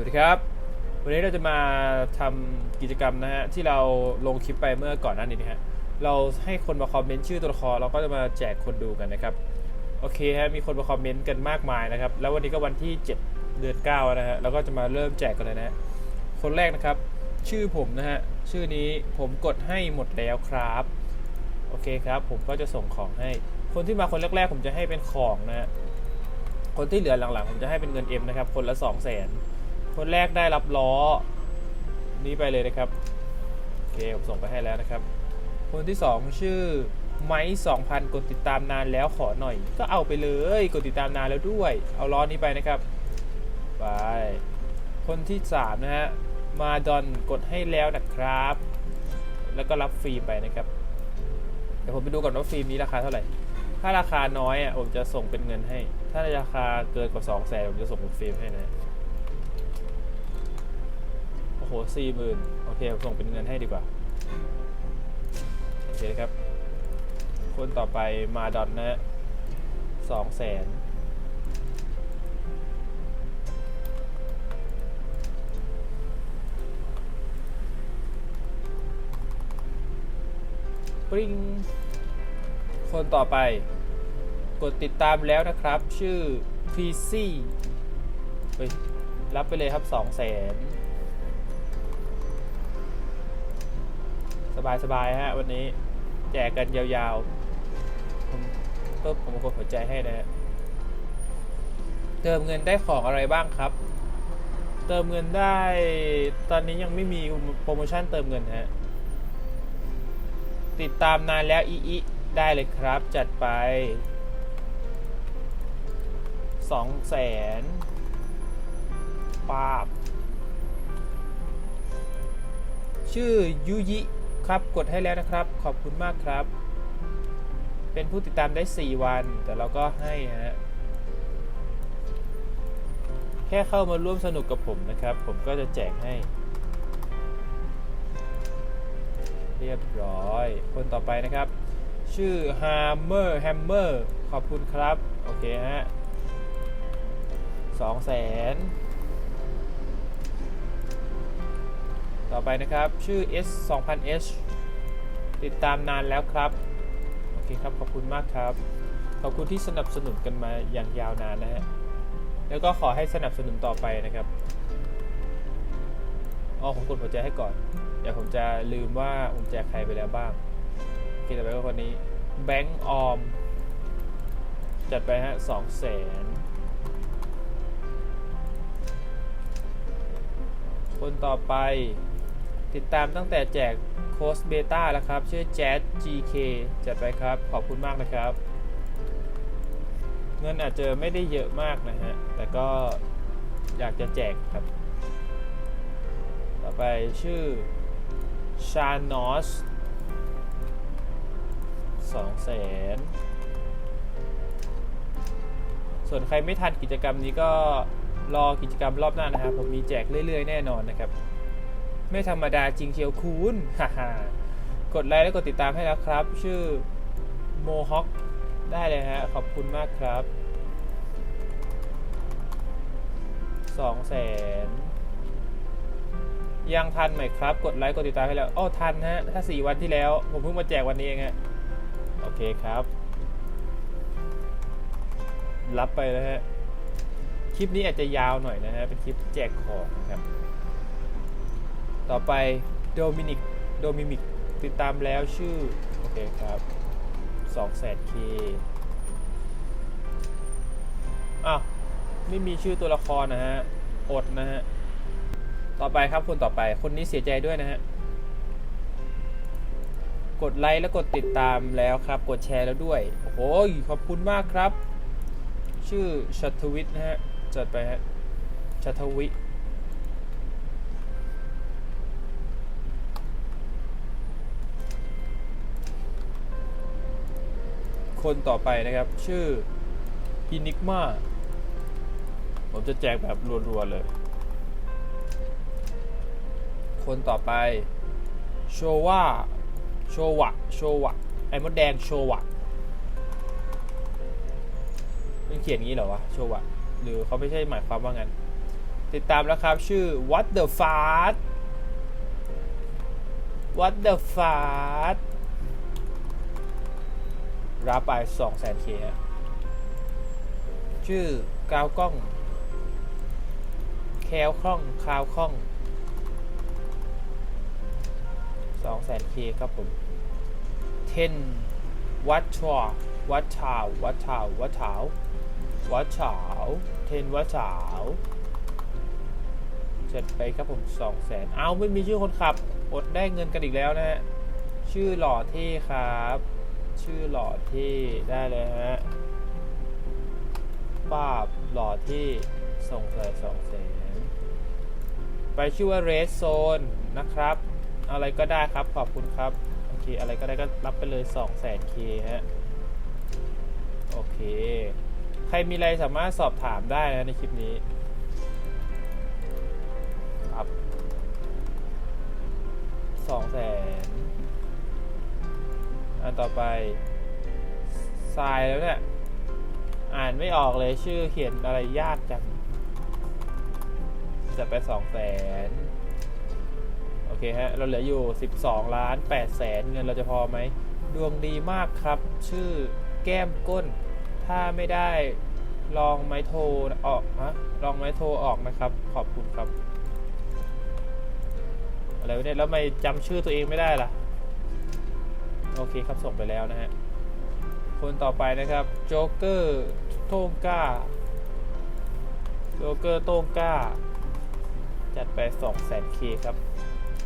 วัสดีครับ วันนี้เราจะมาทำกิจกรรมนะฮะที่เราลงคลิปไปเมื่อก่อนหน้านี้นะฮะเราให้คนมาคอมเมนต์ชื่อตัวละครเราก็จะมาแจกคนดูกันนะครับโอเคฮะมีคนมาคอมเมนต์กันมากมายนะครับแล้ววันนี้ก็วันที่ 7 เดือน9นะฮะเราก็จะมาเริ่มแจกกันเลยนะฮะคนแรกนะครับ ชื่อผมนะฮะชื่อนี้ผมกดให้หมดแล้วครับโอเคครับผมก็จะส่งของให้ คนที่มาคนแรกๆ ผมจะให้เป็นของนะฮะคนที่เหลือหลังๆ ผมจะให้เป็นเงินเอ็มนะครับ คนละ 2 0 0 0 0น คนแรกได้รับล้อ นี้ไปเลยนะครับโอเคผมส่งไปให้แล้วนะครับ คนที่ 2 ชื่อไม้2,000 กดติดตามนานแล้วขอหน่อย ก็เอาไปเลยกดติดตามนานแล้วด้วย เอาล้อนี้ไปนะครับไปคนที่ 3 นะฮะ มาดอนกดให้แล้วนะครับ แล้วก็รับฟิล์มไปนะครับ เดี๋ยวผมไปดูก่อนว่าฟิล์มนี้ราคาเท่าไหร่ ถ้าราคาน้อยอะผมจะส่งเป็นเงินให้ ถ้าราคาเกินกว่า 2 0 0 0 0 0ผมจะส่งเป็นฟิล์มให้นะ โหสี่หมื่นโอเคผมส่งเป็นเงินให้ดีกว่า โอเคครับ คนต่อไปมาดอนนะฮะสองแสนปริงคนต่อไป กดติดตามแล้วนะครับ ชื่อพีซี่รับไปเลยครับสองแสน สบายสบายๆฮะวันนี้แจกกันยาวๆ ผมก็ผมกดหัวใจให้นะฮะเติมเงินได้ของอะไรบ้างครับ เติมเงินได้ตอนนี้ยังไม่มีโปรโมชั่นเติมเงินฮะติดตามนานแล้วอีอีได้เลยครับจัดไปสองแสนปาบ ชื่อยุยิ ครับ กดให้แล้วนะครับ ขอบคุณมากครับ เป็นผู้ติดตามได้ 4 วัน แต่เราก็ให้ฮะ แค่เข้ามาร่วมสนุกกับผมนะครับ ผมก็จะแจกให้ เรียบร้อย คนต่อไปนะครับ ชื่อ Hammer Hammer ขอบคุณครับ โอเคฮะสองแสน ต่อไปนะครับชื่อ S 2000 H ติดตามนานแล้วครับ โอเคครับ ขอบคุณมากครับ ขอบคุณที่สนับสนุนกันมาอย่างยาวนานนะฮะ แล้วก็ขอให้สนับสนุนต่อไปนะครับอ๋อผมกดหัวใจให้ก่อน เดี๋ยวผมจะลืมว่าผมแจกใครไปแล้วบ้างโอเคต่อไปก็คนนี้แบงก์ออม จัดไปฮะสองแสนคนต่อไป ติดตามตั้งแต่แจกโค้ดเบต้าแล้วครับ ชื่อ Jazz GK จัดไปครับ ขอบคุณมากนะครับ เงินอาจจะไม่ได้เยอะมากนะฮะ แต่ก็อยากจะแจกครับ ต่อไปชื่อชานอสสองแสนส่วนใครไม่ทันกิจกรรมนี้ก็รอกิจกรรมรอบหน้านะครับ ผมมีแจกเรื่อยๆ แน่นอนนะครับ ไม่ธรรมดาจริงเชียวคุณฮ่าฮ่ากดไลค์และกดติดตามให้แล้วครับ ชื่อโมฮอคได้เลยฮะ ขอบคุณมากครับสองแสนยังทันไหมครับ กดไลค์กดติดตามให้แล้วอ้อทันฮะ ถ้า 4 วันที่แล้ว ผมเพิ่งมาแจกวันนี้เองฮะ โอเคครับ รับไปแล้วฮะ คลิปนี้อาจจะยาวหน่อยนะฮะ เป็นคลิปแจกของครับ ต่อไปโดมินิกโดมินิกติดตามแล้วชื่อ โอเคครับ2แสนเคอ้าวไม่มีชื่อตัวละครนะฮะ อดนะฮะ ต่อไปครับคนต่อไป คนนี้เสียใจด้วยนะฮะ กดไลค์และกดติดตามแล้วครับ กดแชร์แล้วด้วย โอ้โห ขอบคุณมากครับ ชื่อชัตวิทย์นะฮะ จัดไปฮะชัตวิ คนต่อไปนะครับ ชื่ออินิกมาผมจะแจกแบบรัวๆเลย คนต่อไปโชว่าโชวะโชวะไอ้มดแดงโชวะมันเขียนงี้เหรอวะโชวะหรือเขาไม่ใช่หมายความว่างั้น ติดตามแล้วครับชื่อ What the Fart What the Fart รับไป2 0 0 0 0 0เคชื่อกาวกล้อง แคลคล่องคาวคล่อง2 0 0 0 0 0เคครับผม10วัดชววัดชาววัดชาววัดเฉาวัดเฉา10วัดเฉาจัดไปครับผม2 0 0แสนเอาไม่มีชื่อคนขับ อดได้เงินกันอีกแล้วนะฮะ ชื่อหล่อเท่ครับ ชื่อหลอเท่ได้เลยฮะป้าบหลอเท่ส่งใส่สองแสนไปชื่อว่า Red Zone นะครับ อะไรก็ได้ครับขอบคุณครับ โอเค อะไรก็ได้ก็รับไปเลย2 0 0 0 0 k ฮะ โอเค ใครมีอะไรสามารถสอบถามได้นะในคลิปนี้ครับ2 0 0 0 0 0 อันต่อไปทรายแล้วเนี่ย อ่านไม่ออกเลยชื่อเขียนอะไรยากจังจะไป2 0 0 0 0 0โอเคฮะ เราเหลืออยู่ 12 ล้าน8แสนเงินเราจะพอไหม ดวงดีมากครับ ชื่อแก้มก้น ถ้าไม่ได้ลองไม้โทรออกฮะลองไม้โทรออกนะครับ ขอบคุณครับ อะไรเนี่ยแล้วไม่จำชื่อตัวเองไม่ได้ล่ะ โอเคครับส่งไปแล้วนะฮะ คนต่อไปนะครับโจ๊กเกอร์โต้งก้าโจ๊กเกอร์โต้งก้า จัดไป2 0 0 0 0 k ครับ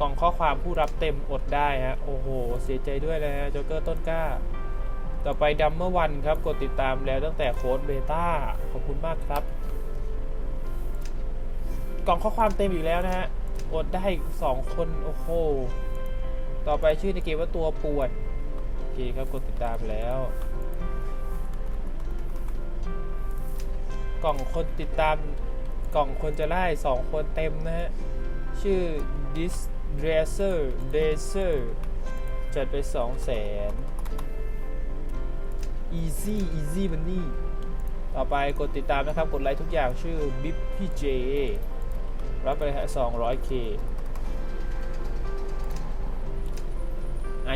กล่องข้อความผู้รับเต็มอดได้ฮะ โอ้โห เสียใจด้วยนะฮะโจ๊กเกอร์ต้นก้า ต่อไปดัมเมอร์วันครับ กดติดตามแล้วตั้งแต่โค้ดเบต้า ขอบคุณมากครับ กล่องข้อความเต็มอีกแล้วนะฮะ อดได้อีกสองคน โอ้โห ต่อไปชื่อในเกมว่าตัวปวด เคครับกดติดตามแล้ว กล่องคนติดตามกล่องคนจะไล่สองคนเต็มนะฮะ ชื่อ dis dresser dresser จัดไปสองแสน easy easy money ต่อไปกดติดตามนะครับ กดไลค์ทุกอย่างชื่อ bip pj รับไปเลยฮะ 200k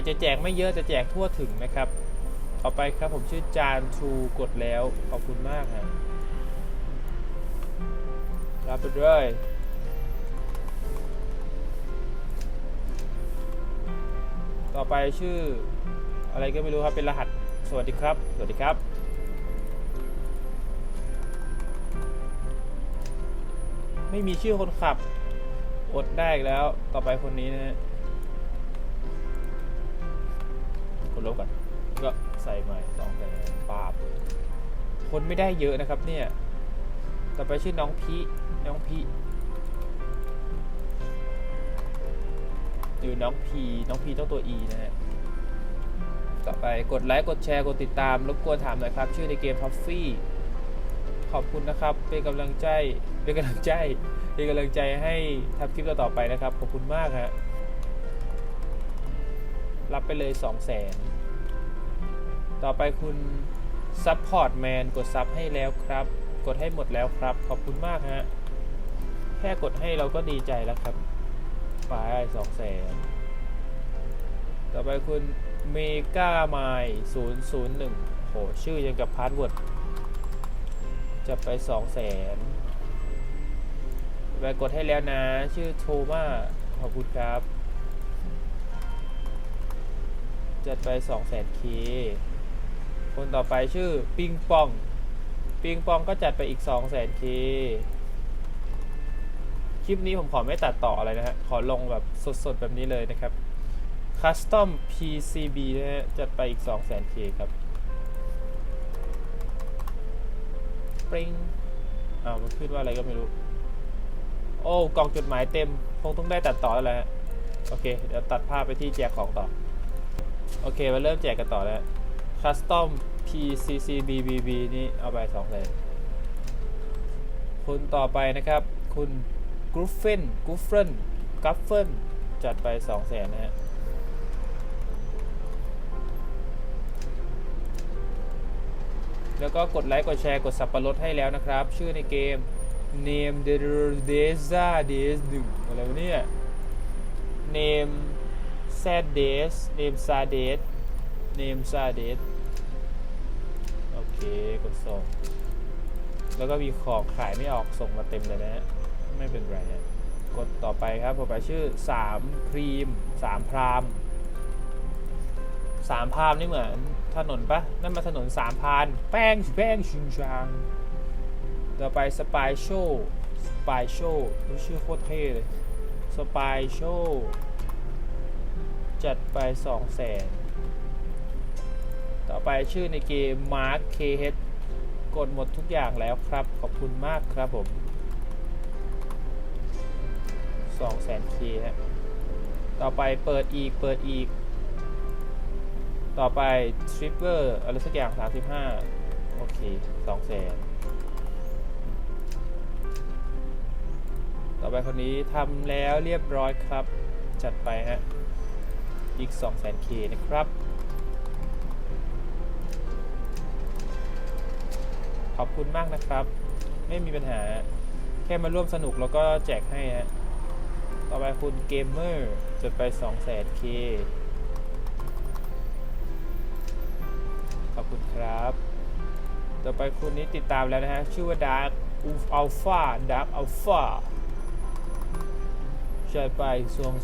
าจจะแจกไม่เยอะแต่แจกทั่วถึงนะครับ ต่อไปครับผมชื่อจานทูกดแล้ว ขอบคุณมากฮะรับไปเลยต่อไปชื่ออะไรก็ไม่รู้ครับเป็นรหัสสวัสดีครับ สวัสดีครับ ไม่มีชื่อคนขับ อดได้อีกแล้วต่อไปคนนี้นะ ลบก่อนก็ใส่ใหม่สองแสนปาบคนไม่ได้เยอะนะครับเนี่ย ต่อไปชื่อน้องพีน้องพีหรือน้องพีน้องพีต้องตัว E นะฮะ ต่อไปกดไลค์ กดแชร์ กดติดตาม รบกวนถามหน่อยครับ ชื่อในเกม t o f f ี e ขอบคุณนะครับ เป็นกำลังใจ เป็นกำลังใจ เป็นกำลังใจให้ทำคลิปต่อๆไปนะครับ ขอบคุณมากฮะ รับไปเลย 2 0 0แสนต่อไปคุณ Support Man กดซับให้แล้วครับ กดให้หมดแล้วครับ ขอบคุณมากฮะ แค่กดให้เราก็ดีใจแล้วครับไปสองแสนต่อไปคุณเมกาไมศูนย์ศูนย์หนึ่งโห ชื่อยังกับพาสเวิร์ดจะไปสองแสนไปกดให้แล้วนะ ชื่อโทมาขอบคุณครับ จัดไป2 0 0 0 0 0เคคนต่อไปชื่อปิงปอง ปิงปองก็จัดไปอีก2 0 0 0 0 0เคคลิปนี้ผมขอไม่ตัดต่ออะไรนะฮะ ขอลงแบบสดๆ แบบนี้เลยนะครับ Custom PCB นะฮะ จัดไปอีก 2 0 0 0 0 0เคครับ ปริงอ้าวมันขึ้นว่าอะไรก็ไม่รู้ โอ้ กล่องจดหมายเต็ม คงต้องได้ตัดต่อแล้วแหละฮะโอเค เดี๋ยวตัดภาพไปที่แจกของต่อ โอเคมาเริ่มแจกกันต่อแล้ว Custom PCCBBB นี่เอาไป2เลยคุณต่อไปนะครับ คุณกรูฟเฟนกรูฟเฟนกัฟเฟนจัดไป2แสนนะฮะแล้วก็กดไลค์ กดแชร์ กดสับปะรดให้แล้วนะครับ ชื่อในเกม name the desa des หนึ่งอะไรวะเนี่ย name sad days name s a d e s name s a d e s โอเค กดส่ง แล้วก็มีของขายไม่ออกส่งมาเต็มเลยนะฮะ ไม่เป็นไรฮะ กดต่อไปครับต่อไปชื่อ3พรีม3พรามสามพรามนี่เหมือนถนนปะนั่นมาถนนสามพานแป้งแป้งชิงชางต่อไปสปายโชว์สปายโชว์ชื่อโคตรเท่เลยสปายโชว์ จัดไป2 0 0แสนต่อไปชื่อในเกม Mark KH กดหมดทุกอย่างแล้วครับ ขอบคุณมากครับผม2 0 0 0 0 0 K ฮะต่อไปเปิดอีก เปิดอีก ต่อไปทริปเปอร์อะไรสักอย่าง 35 โอเค2 0 0 0 0 0ต่อไปคนนี้ทำแล้วเรียบร้อยครับ จัดไปฮะ อีก 2 0 0 0 0 0 K นะครับ ขอบคุณมากนะครับ ไม่มีปัญหาแค่มาร่วมสนุกแล้วก็แจกให้ฮะต่อไปคุณเกมเมอร์จดไป 2 0 0 0 0 0 K ขอบคุณครับ ต่อไปคุณนี้ติดตามแล้วนะฮะ ชื่อว่า Dark Alpha Dark Alpha ใช่ไปสวง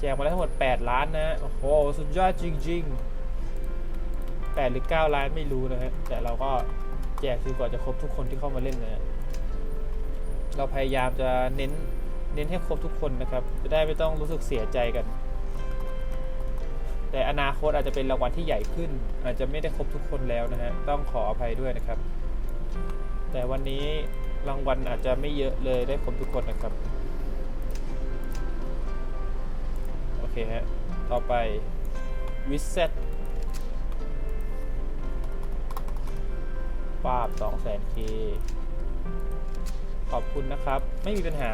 แจกมาแล้วทั้งหมด 8 ล้านนะ โอ้โห สุดยอดจริง ๆ 8 หรือ 9 ล้านไม่รู้นะฮะ แต่เราก็แจกจนกว่าจะครบทุกคนที่เข้ามาเล่นนะฮะ เราพยายามจะเน้น เน้นให้ครบทุกคนนะครับ จะได้ไม่ต้องรู้สึกเสียใจกัน แต่อนาคตอาจจะเป็นรางวัลที่ใหญ่ขึ้น อาจจะไม่ได้ครบทุกคนแล้วนะฮะ ต้องขออภัยด้วยนะครับ แต่วันนี้รางวัลอาจจะไม่เยอะเลยได้ครบทุกคนนะครับ ฮะ ต่อไปวิสเซตปาบ2 0 0 0 0 0 k ขอบคุณนะครับ ไม่มีปัญหา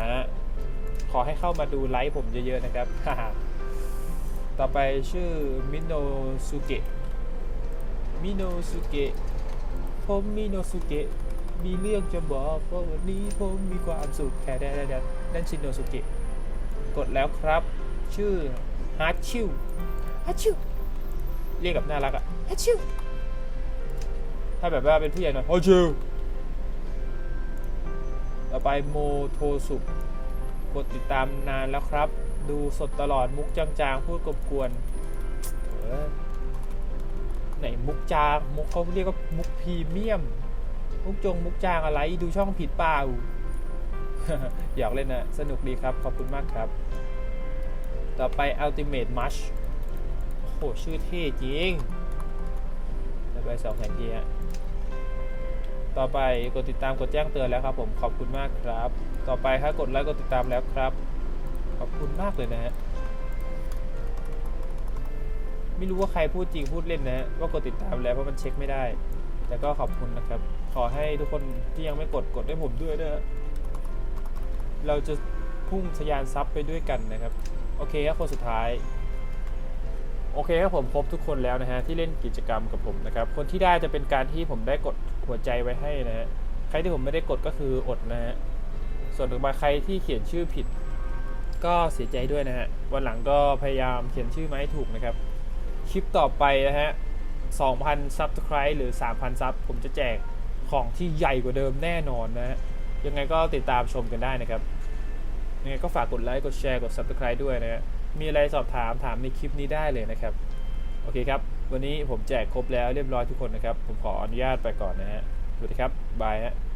ขอให้เข้ามาดูไลฟ์ผมเยอะๆนะครับ ต่อไปชื่อมิโนสุเกะมิโนสุเกะผมมิโนสุเกะมีเรื่องจะบอกว่าวันนี้ผมมีความสุขแค่ได้ได้นั่นชินโนสุเกะกดแล้วครับ ชื่อ ฮาชิวฮาชิวเรียกแบบน่ารักอะฮาชิวถ้าแบบว่าเป็นผู้ใหญ่หน่อยฮาชิวต่อไปโมโทสุกดติดตามนานแล้วครับ ดูสดตลอดมุกจางๆ พูดกบกวนเออไหนมุกจางมุกเขาเรียกว่ามุกพรีเมียม มุกจงมุกจางอะไรดูช่องผิดเปล่าอยากเล่นนะสนุกดีครับ ขอบคุณมากครับ ต่อไป Ultimate Mush โอ้โห ชื่อเท่จริง ต่อไป2แสนทีฮะต่อไปกดติดตามกดแจ้งเตือนแล้วครับผมขอบคุณมากครับ ต่อไปครับกดไลค์กดติดตามแล้วครับ ขอบคุณมากเลยนะฮะไม่รู้ว่าใครพูดจริงพูดเล่นนะฮะว่ากดติดตามแล้วเพราะมันเช็คไม่ได้ แต่ก็ขอบคุณนะครับ ขอให้ทุกคนที่ยังไม่กดกดให้ผมด้วยนะฮะเราจะพุ่งทะยานซับไปด้วยกันนะครับ โอเคครับคนสุดท้าย โอเคครับผมครบทุกคนแล้วนะฮะที่เล่นกิจกรรมกับผมนะครับ คนที่ได้จะเป็นการที่ผมได้กดหัวใจไว้ให้นะฮะใครที่ผมไม่ได้กดก็คืออดนะฮะส่วนต่อมาใครที่เขียนชื่อผิด ก็เสียใจด้วยนะฮะวันหลังก็พยายามเขียนชื่อมาให้ถูกนะครับคลิปต่อไปนะฮะ2,000 Subscribe หรือ 3,000 ซับผมจะแจกของที่ใหญ่กว่าเดิมแน่นอนนะฮะยังไงก็ติดตามชมกันได้นะครับ ยังไงก็ฝากกดไลค์ กดแชร์ กด Subscribe ด้วยนะฮะมีอะไรสอบถามถามในคลิปนี้ได้เลยนะครับ โอเคครับ วันนี้ผมแจกครบแล้วเรียบร้อยทุกคนนะครับ ผมขออนุญาตไปก่อนนะฮะสวัสดีครับ บายฮะ